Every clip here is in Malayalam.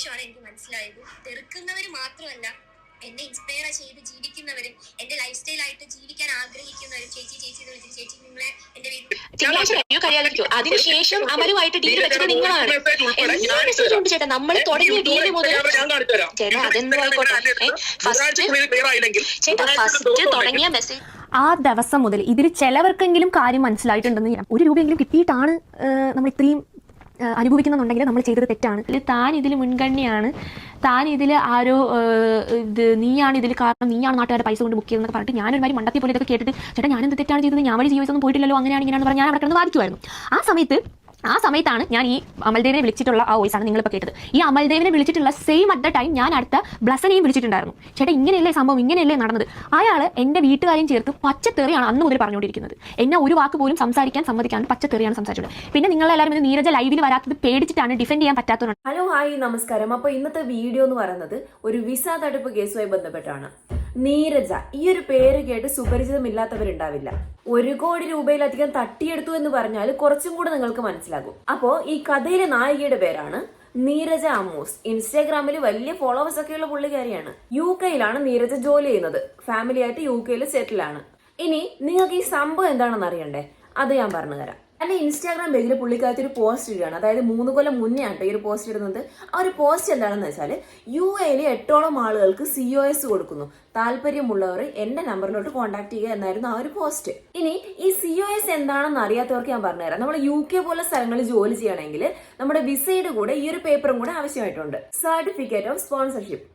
ശേഷമാണ് എനിക്ക് മനസ്സിലായത് തെറുക്കുന്നവർ മാത്രമല്ല എന്നെ ഇൻസ്പയർ ചെയ്ത് ജീവിക്കുന്നവരും എന്റെ ലൈഫ് സ്റ്റൈൽ ആയിട്ട് ജീവിക്കാൻ ആഗ്രഹിക്കുന്നവരും ചേച്ചി ചേച്ചി എന്ന് വിളിച്ച് ചേച്ചി നിങ്ങളെ എന്റെ വീട്ടിൽ കല്യാണിക്കോ അതിനുശേഷം അമലുമായിട്ട് ഡീൽ വെച്ചത് നിങ്ങളാണ് എല്ലാ മെസ്സേജും ഉണ്ട് ചേട്ടാ നമ്മൾ തുടങ്ങിയ ഡീൽ മുതൽ ചേട്ടാ അതെന്തായിക്കോട്ടെ ഫസ്റ്റ് ചേട്ടാ ഫസ്റ്റ് തുടങ്ങിയ മെസ്സേജ് ആ ദിവസം മുതൽ ഇതിൽ ചിലവർക്കെങ്കിലും കാര്യം മനസ്സിലായിട്ടുണ്ടെന്ന് ഞാൻ ഒരു രൂപയെങ്കിലും കിട്ടിയിട്ടാണ് നമ്മൾ ഇത്രയും അനുഭവിക്കുന്നുണ്ടെങ്കിൽ നമ്മൾ ചെയ്തത് തെറ്റാണ്. താൻ ഇതിൽ മുൻഗണനയാണ്. താൻ ഇതിൽ ആരോ ഇത് നീയാണ് ഇതിൽ കാരണം നീയാണ് നാട്ടുകാരുടെ പൈസ കൊണ്ട് ബുക്ക് ചെയ്തെന്നൊക്കെ പറഞ്ഞിട്ട് ഞാനൊരു മാതിരി മണ്ടത്തി പോലെ ഇതൊക്കെ കേട്ടിട്ട് ചേട്ടാ ഞാൻ എന്ത് തെറ്റാണ് ചെയ്തത്? ഞാൻ വഴി ജീവിച്ചൊന്നും പോയിട്ടില്ലല്ലോ അങ്ങനെയാണ് ഇങ്ങനെയാണെന്ന് പറഞ്ഞാൽ ഞാൻ അവിടെ കിടന്ന് വാദിക്കുമായിരുന്നു ആ സമയത്ത് ആ സമയത്താണ് ഞാൻ ഈ അമൽദേവിനെ വിളിച്ചിട്ടുള്ള ആ വോയിസ് ആണ് നിങ്ങളിപ്പോൾ കേട്ടത്. ഈ അമൽദേവിനെ വിളിച്ചിട്ടുള്ള സെയിം അറ്റ് ദ ടൈം ഞാൻ അടുത്ത ബ്ലസനെയും വിളിച്ചിട്ടുണ്ടായിരുന്നു. ചേട്ടാ ഇങ്ങനെയല്ലേ സംഭവം? ഇങ്ങനെയല്ലേ നടന്നത്? അയാൾ എന്റെ വീട്ടുകാരെയും ചേർത്ത് പച്ചത്തെറിയാണ് അന്ന് മുതൽ പറഞ്ഞുകൊണ്ടിരിക്കുന്നത്. എന്നെ ഒരു വാക്ക് പോലും സംസാരിക്കാൻ സമ്മതിക്കാൻ പച്ചത്തെറിയാണ് സംസാരിച്ചത്. പിന്നെ നിങ്ങളെല്ലാവരും ഇത് നീരജ ലൈവിൽ വരാത്തത് പേടിച്ചിട്ടാണ് ഡിഫെൻഡ് ചെയ്യാൻ പറ്റാത്തതുകൊണ്ട്. ഹലോ ഹായ് നമസ്കാരം. അപ്പോൾ ഇന്നത്തെ വീഡിയോ എന്ന് പറയുന്നത് ഒരു വിസ തടുപ്പ് കേസുമായി ബന്ധപ്പെട്ടാണ്. നീരജ ഈ ഒരു പേര് കേട്ട് സുപരിചിതമില്ലാത്തവരുണ്ടാവില്ല. ഒരു കോടി രൂപയിലധികം തട്ടിയെടുത്തു എന്ന് പറഞ്ഞാൽ കുറച്ചും കൂടെ നിങ്ങൾക്ക് മനസ്സിലാകും. അപ്പോ ഈ കഥയിലെ നായികയുടെ പേരാണ് നീരജ അമോസ്. ഇൻസ്റ്റാഗ്രാമിൽ വലിയ ഫോളോവേഴ്സ് ഒക്കെയുള്ള പുള്ളിക്കാരിയാണ്. യു കെയിലാണ് നീരജ ജോലി ചെയ്യുന്നത്. ഫാമിലി ആയിട്ട് യു കെയിൽ സെറ്റിൽ ആണ്. ഇനി നിങ്ങൾക്ക് ഈ സംഭവം എന്താണെന്ന് അറിയണ്ടേ? അത് ഞാൻ പറഞ്ഞു തരാം എന്റെ ഇൻസ്റ്റാഗ്രാം പേജിൽ പുള്ളിക്കാരത്തി ഒരു പോസ്റ്റ് ഇടുകയാണ്. അതായത് മൂന്ന് കൊല്ലം മുന്നേ ആണ് ഈ ഒരു പോസ്റ്റ് ഇടുന്നത്. ആ ഒരു പോസ്റ്റ് എന്താണെന്ന് വെച്ചാൽ യു എയിലെ എട്ടോളം ആളുകൾക്ക് സി ഒ എസ് കൊടുക്കുന്നു. താല്പര്യമുള്ളവർ എന്റെ നമ്പറിലോട്ട് കോൺടാക്ട് ചെയ്യുക എന്നായിരുന്നു ആ ഒരു പോസ്റ്റ് ഇനി ഈ സി ഒ എസ് എന്താണെന്ന് അറിയാത്തവർക്ക് ഞാൻ പറഞ്ഞുതരാം. നമ്മൾ യു കെ പോലെ സ്ഥലങ്ങളിൽ ജോലി ചെയ്യണമെങ്കിൽ നമ്മുടെ വിസയുടെ കൂടെ ഈ ഒരു പേപ്പറും കൂടെ ആവശ്യമായിട്ടുണ്ട്. സർട്ടിഫിക്കറ്റ് ഓഫ് സ്പോൺസർഷിപ്പ്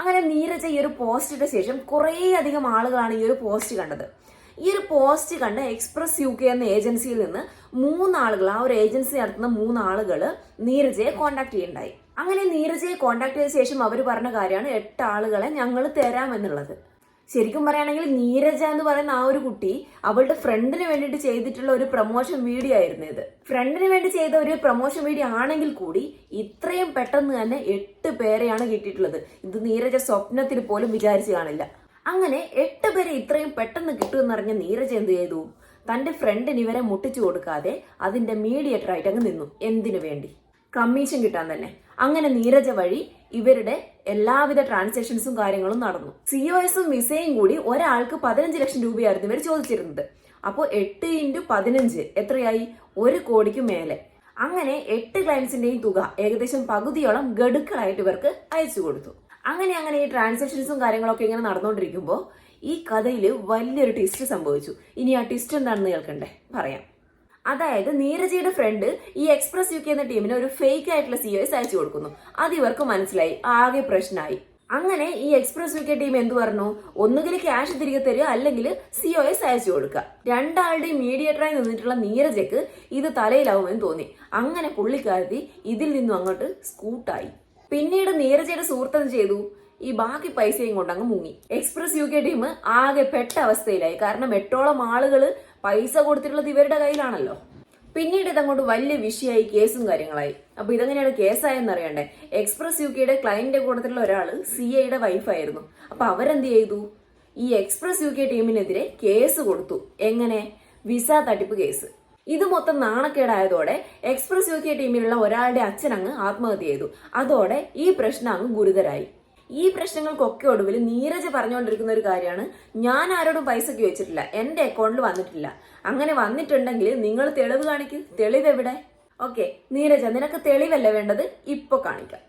അങ്ങനെ നീരജ ഈ ഒരു പോസ്റ്റ് ഇട്ട ശേഷം കുറേ അധികം ആളുകളാണ് ഈ ഒരു പോസ്റ്റ് കണ്ടത്. ഈ ഒരു പോസ്റ്റ് കണ്ട് എക്സ്പ്രസ് യു കെ എന്ന ഏജൻസിയിൽ നിന്ന് മൂന്നാളുകൾ ആ ഒരു ഏജൻസി നടത്തുന്ന മൂന്നാളുകൾ നീരജയെ കോണ്ടാക്ട് ചെയ്യണ്ടായി. അങ്ങനെ നീരജയെ കോണ്ടാക്ട് ചെയ്ത ശേഷം അവർ പറഞ്ഞ കാര്യമാണ് എട്ട് ആളുകളെ ഞങ്ങൾ തരാമെന്നുള്ളത് ശരിക്കും പറയുകയാണെങ്കിൽ നീരജ എന്ന് പറയുന്ന ആ ഒരു കുട്ടി അവളുടെ ഫ്രണ്ടിന് വേണ്ടിയിട്ട് ചെയ്തിട്ടുള്ള ഒരു പ്രൊമോഷൻ വീഡിയോ ആയിരുന്നു ഇത്. ഫ്രണ്ടിന് വേണ്ടി ചെയ്ത ഒരു പ്രൊമോഷൻ വീഡിയോ ആണെങ്കിൽ കൂടി ഇത്രയും പെട്ടെന്ന് തന്നെ എട്ട് പേരെയാണ് കിട്ടിയിട്ടുള്ളത്. ഇത് നീരജ സ്വപ്നത്തിൽ പോലും വിചാരിച്ചു കാണില്ല. അങ്ങനെ എട്ട് പേരെ ഇത്രയും പെട്ടെന്ന് കിട്ടുമെന്നറിഞ്ഞ നീരജ് എന്ത് ചെയ്തു? തന്റെ ഫ്രണ്ടിന് ഇവരെ മുട്ടിച്ചു കൊടുക്കാതെ അതിന്റെ മീഡിയേറ്റർ ആയിട്ട് അങ്ങ് നിന്നു. എന്തിനു വേണ്ടി? കമ്മീഷൻ കിട്ടാൻ തന്നെ. അങ്ങനെ നീരജ വഴി ഇവരുടെ എല്ലാവിധ ട്രാൻസാക്ഷൻസും കാര്യങ്ങളും നടന്നു. സി ഒ എസും വിസയും കൂടി ഒരാൾക്ക് പതിനഞ്ച് ലക്ഷം രൂപയായിരുന്നു ഇവർ ചോദിച്ചിരുന്നത്. അപ്പോൾ എട്ട് ഇന്റു പതിനഞ്ച് എത്രയായി? ഒരു കോടിക്ക് മേലെ. അങ്ങനെ എട്ട് ക്ലയൻസിന്റെയും തുക ഏകദേശം പകുതിയോളം ഗഡുക്കളായിട്ട് ഇവർക്ക് അയച്ചു കൊടുത്തു. അങ്ങനെ അങ്ങനെ ഈ ട്രാൻസാക്ഷൻസും കാര്യങ്ങളൊക്കെ ഇങ്ങനെ നടന്നുകൊണ്ടിരിക്കുമ്പോൾ ഈ കഥയിൽ വലിയൊരു ട്വിസ്റ്റ് സംഭവിച്ചു. ഇനി ആ ട്വിസ്റ്റ് എന്താണെന്ന് കേൾക്കണ്ടേ? പറയാം. അതായത് നീരജയുടെ ഫ്രണ്ട് ഈ എക്സ്പ്രസ് യു കെ എന്ന ടീമിന് ഒരു ഫേക്ക് ആയിട്ടുള്ള സി എസ് അയച്ചു കൊടുക്കുന്നു. അത് ഇവർക്ക് മനസ്സിലായി. ആകെ പ്രശ്നമായി അങ്ങനെ ഈ എക്സ്പ്രസ് യു കെ ടീം എന്ത് പറഞ്ഞു? ഒന്നുകിൽ ക്യാഷ് തിരികെ തരിക അല്ലെങ്കിൽ സി ഒ എസ് അയച്ചു കൊടുക്കുക. രണ്ടാളുടെയും മീഡിയേറ്ററായി നിന്നിട്ടുള്ള നീരജയ്ക്ക് ഇത് തലയിലാവുമെന്ന് തോന്നി. അങ്ങനെ പുള്ളിക്കാരത്തി ഇതിൽ നിന്നും അങ്ങോട്ട് സ്കൂട്ടായി പിന്നീട് നീരജയുടെ സുഹൃത്ത് ചെയ്തു? ഈ ബാക്കി പൈസയും കൊണ്ട് അങ്ങ് മുങ്ങി. എക്സ്പ്രസ് യു കെ ടീം ആകെ പെട്ട അവസ്ഥയിലായി. കാരണം എട്ടോളം ആളുകൾ പൈസ കൊടുത്തിട്ടുള്ളത് ഇവരുടെ കയ്യിലാണല്ലോ. പിന്നീട് ഇതങ്ങോട്ട് വലിയ വിഷയമായി കേസും കാര്യങ്ങളായി. അപ്പൊ ഇതെങ്ങനെയാണ് കേസായെന്ന് അറിയണ്ടേ? എക്സ്പ്രസ് യു കെയുടെ ക്ലയന്റിന്റെ കൂട്ടത്തിലുള്ള ഒരാൾ സി ഐയുടെ വൈഫായിരുന്നു അപ്പൊ അവരെന്ത് ചെയ്തു? ഈ എക്സ്പ്രസ് യു കെ ടീമിനെതിരെ കേസ് കൊടുത്തു. എങ്ങനെ? വിസ തട്ടിപ്പ് കേസ്. ഇത് മൊത്തം നാണക്കേടായതോടെ എക്സ്പ്രസ് യു കെ ടീമിലുള്ള ഒരാളുടെ അച്ഛൻ അങ്ങ് ആത്മഹത്യ ചെയ്തു. അതോടെ ഈ പ്രശ്നം അങ്ങ് ഗുരുതരായി. ഈ പ്രശ്നങ്ങൾക്കൊക്കെ ഒടുവിൽ നീരജ് പറഞ്ഞുകൊണ്ടിരിക്കുന്ന ഒരു കാര്യമാണ്. ഞാൻ ആരോടും പൈസയ്ക്ക് വെച്ചിട്ടില്ല. എന്റെ അക്കൗണ്ടിൽ വന്നിട്ടില്ല. അങ്ങനെ വന്നിട്ടുണ്ടെങ്കിൽ നിങ്ങൾ തെളിവ് കാണിക്കും. തെളിവ് എവിടെ? ഓക്കെ നീരജ നിനക്ക് തെളിവല്ല വേണ്ടത്? ഇപ്പൊ കാണിക്കാം.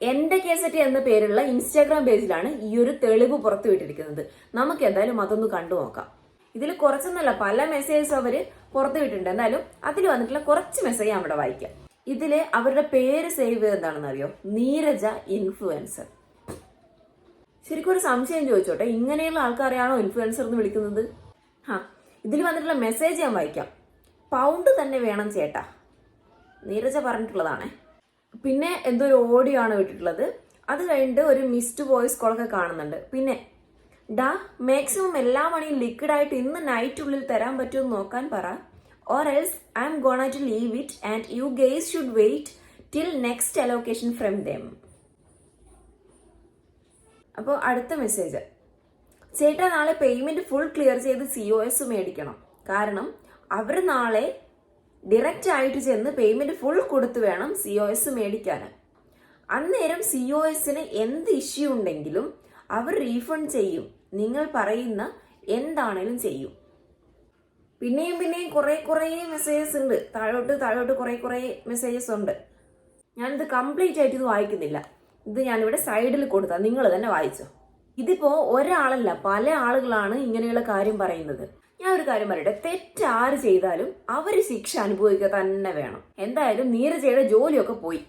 എന്റെ കേസറ്റ് എന്ന പേരുള്ള ഇൻസ്റ്റാഗ്രാം പേജിലാണ് ഈ ഒരു തെളിവ് പുറത്തുവിട്ടിരിക്കുന്നത്. നമുക്ക് എന്തായാലും അതൊന്ന് കണ്ടു നോക്കാം ഇതിൽ കുറച്ചൊന്നല്ല പല മെസ്സേജസ് അവർ പുറത്തുവിട്ടിട്ടുണ്ട് എന്നാലും അതിൽ വന്നിട്ടുള്ള കുറച്ച് മെസ്സേജ് ഞാൻ ഇവിടെ വായിക്കാം. ഇതിൽ അവരുടെ പേര് സേവ് ചെയ്ത് എന്താണെന്ന് അറിയോ? നീരജ ഇൻഫ്ലുവൻസർ ശരിക്കും ഒരു സംശയം ചോദിച്ചോട്ടെ ഇങ്ങനെയുള്ള ആൾക്കാരെയാണോ ഇൻഫ്ലുവൻസർ എന്ന് വിളിക്കുന്നത്? ഹാ ഇതിൽ വന്നിട്ടുള്ള മെസ്സേജ് ഞാൻ വായിക്കാം. പൗണ്ട് തന്നെ വേണം ചേട്ടാ. നീരജ പറഞ്ഞിട്ടുള്ളതാണേ. പിന്നെ എന്തോ ഒരു ഓഡിയോ ആണ് വിട്ടിട്ടുള്ളത്. അത് കഴിഞ്ഞിട്ട് ഒരു മിസ്ഡ് വോയിസ് കോളൊക്കെ കാണുന്നുണ്ട്. പിന്നെ ഡാ മാക്സിമം എല്ലാ മണിയും ലിക്വിഡ് ആയിട്ട് ഇന്ന് നൈറ്റ് ഉള്ളിൽ തരാൻ പറ്റുമെന്ന് നോക്കാൻ പറ. Or else I'm gonna to leave it and you guys should wait till next allocation from them അപ്പോൾ അടുത്ത മെസ്സേജ് ചേട്ടാ നാളെ പേയ്മെന്റ് ഫുൾ ക്ലിയർ ചെയ്ത് സി ഒ എസ് മേടിക്കണം. കാരണം അവർ നാളെ ഡയറക്റ്റ് ആയിട്ട് ചെന്ന് പേയ്മെന്റ് ഫുൾ കൊടുത്തു വേണം സി ഒ എസ് മേടിക്കാൻ അന്നേരം സി ഒ എസിന് എന്ത് ഇഷ്യൂ ഉണ്ടെങ്കിലും അവർ റീഫണ്ട് ചെയ്യും. നിങ്ങൾ പറയുന്ന എന്താണേലും ചെയ്യും. പിന്നെയും പിന്നെയും കുറേ കുറേ മെസ്സേജസ് ഉണ്ട്. താഴോട്ട് താഴോട്ട് കുറേ കുറേ മെസ്സേജസ് ഉണ്ട്. ഞാനിത് കംപ്ലീറ്റ് ആയിട്ട് ഇത് വായിക്കുന്നില്ല. ഇത് ഞാനിവിടെ സൈഡിൽ കൊടുത്താൽ നിങ്ങൾ തന്നെ വായിച്ചോ. ഇതിപ്പോ ഒരാളല്ല പല ആളുകളാണ് ഇങ്ങനെയുള്ള കാര്യം പറയുന്നത്. ഞാൻ ഒരു കാര്യം പറയട്ടെ തെറ്റ് ആര് ചെയ്താലും അവർ ശിക്ഷ അനുഭവിക്കുക തന്നെ വേണം. എന്തായാലും നീരജയുടെ ജോലിയൊക്കെ പോയി.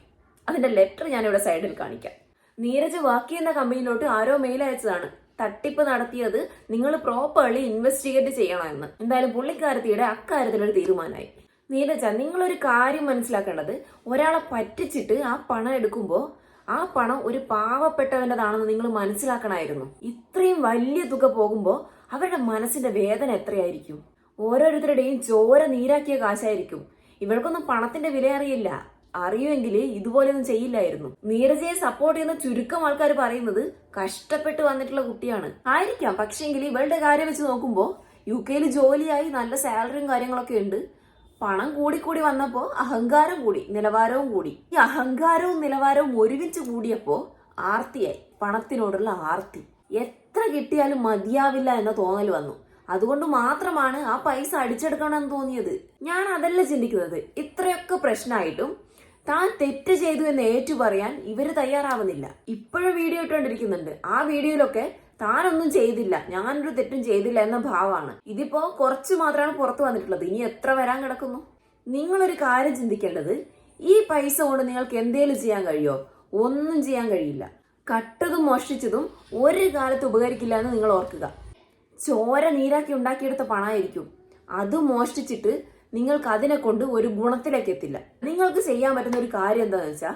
അതിന്റെ ലെറ്റർ ഞാനിവിടെ സൈഡിൽ കാണിക്കാം. നീരജ് വർക്ക് ചെയ്യുന്ന കമ്പനിയിലോട്ട് ആരോ മെയിൽ അയച്ചതാണ്. തട്ടിപ്പ് നടത്തിയത് നിങ്ങൾ പ്രോപ്പർലി ഇൻവെസ്റ്റിഗേറ്റ് ചെയ്യണമെന്ന്. എന്തായാലും പുള്ളിക്കാരത്തിയുടെ അക്കാര്യത്തിലൊരു തീരുമാനമായി. നീരജ നിങ്ങളൊരു കാര്യം മനസ്സിലാക്കേണ്ടത് ഒരാളെ പറ്റിച്ചിട്ട് ആ പണം എടുക്കുമ്പോൾ ആ പണം ഒരു പാവപ്പെട്ടവന്റെതാണെന്ന് നിങ്ങൾ മനസ്സിലാക്കണമായിരുന്നു. ഇത്രയും വലിയ തുക പോകുമ്പോൾ അവരുടെ മനസ്സിന്റെ വേദന എത്രയായിരിക്കും? ഓരോരുത്തരുടെയും ചോര നീരാക്കിയ കാശായിരിക്കും. ഇവൾക്കൊന്നും പണത്തിന്റെ വില അറിയില്ല. അറിയുമെങ്കിൽ ഇതുപോലെയൊന്നും ചെയ്യില്ലായിരുന്നു. നീരജയെ സപ്പോർട്ട് ചെയ്യുന്ന ചുരുക്കം ആൾക്കാർ പറയുന്നത് കഷ്ടപ്പെട്ട് വന്നിട്ടുള്ള കുട്ടിയാണ്. ആയിരിക്കാം പക്ഷേങ്കിൽ ഇവളുടെ കാര്യം വെച്ച് നോക്കുമ്പോൾ യു കെയിൽ ജോലിയായി നല്ല സാലറിയും കാര്യങ്ങളൊക്കെ ഉണ്ട്. പണം കൂടിക്കൂടി വന്നപ്പോൾ അഹങ്കാരം കൂടി നിലവാരവും കൂടി. ഈ അഹങ്കാരവും നിലവാരവും ഒരുമിച്ച് കൂടിയപ്പോൾ ആർത്തിയായി പണത്തിനോടുള്ള ആർത്തി. എത്ര കിട്ടിയാലും മതിയാവില്ല എന്ന തോന്നൽ വന്നു. അതുകൊണ്ട് മാത്രമാണ് ആ പൈസ അടിച്ചെടുക്കണമെന്ന് തോന്നിയത്. ഞാൻ അതല്ല ചിന്തിക്കുന്നത്. ഇത്രയൊക്കെ പ്രശ്നമായിട്ടും താൻ തെറ്റ് ചെയ്തു എന്ന് ഏറ്റു പറയാൻ ഇവർ തയ്യാറാവുന്നില്ല. ഇപ്പോഴും വീഡിയോ ഇട്ടുകൊണ്ടിരിക്കുന്നുണ്ട്. ആ വീഡിയോയിലൊക്കെ താനൊന്നും ചെയ്തില്ല. ഞാനൊരു തെറ്റും ചെയ്തില്ല എന്ന ഭാവമാണ് ഇതിപ്പോ കുറച്ച് മാത്രമാണ് പുറത്തു വന്നിട്ടുള്ളത്. ഇനി എത്ര വരാൻ കിടക്കുന്നു? നിങ്ങളൊരു കാര്യം ചിന്തിക്കേണ്ടത് ഈ പൈസ കൊണ്ട് നിങ്ങൾക്ക് എന്തേലും ചെയ്യാൻ കഴിയോ? ഒന്നും ചെയ്യാൻ കഴിയില്ല. കട്ടതും മോഷ്ടിച്ചതും ഒരു കാലത്ത് ഉപകരിക്കില്ല എന്ന് നിങ്ങൾ ഓർക്കുക. ചോര നീരാക്കി ഉണ്ടാക്കിയെടുത്ത പണമായിരിക്കും. അത് മോഷ്ടിച്ചിട്ട് നിങ്ങൾക്ക് അതിനെ കൊണ്ട് ഒരു ഗുണത്തിലേക്ക് എത്തില്ല നിങ്ങൾക്ക് ചെയ്യാൻ പറ്റുന്ന ഒരു കാര്യം എന്താണെന്ന് വെച്ചാൽ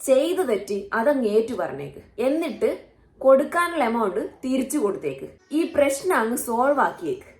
ചെയ്ത് തെറ്റ് അതങ്ങ് ഏറ്റു പറഞ്ഞേക്ക് എന്നിട്ട് കൊടുക്കാനുള്ള എമൗണ്ട് തിരിച്ചു കൊടുത്തേക്ക്. ഈ പ്രശ്നം അങ്ങ് സോൾവ് ആക്കിയേക്ക്.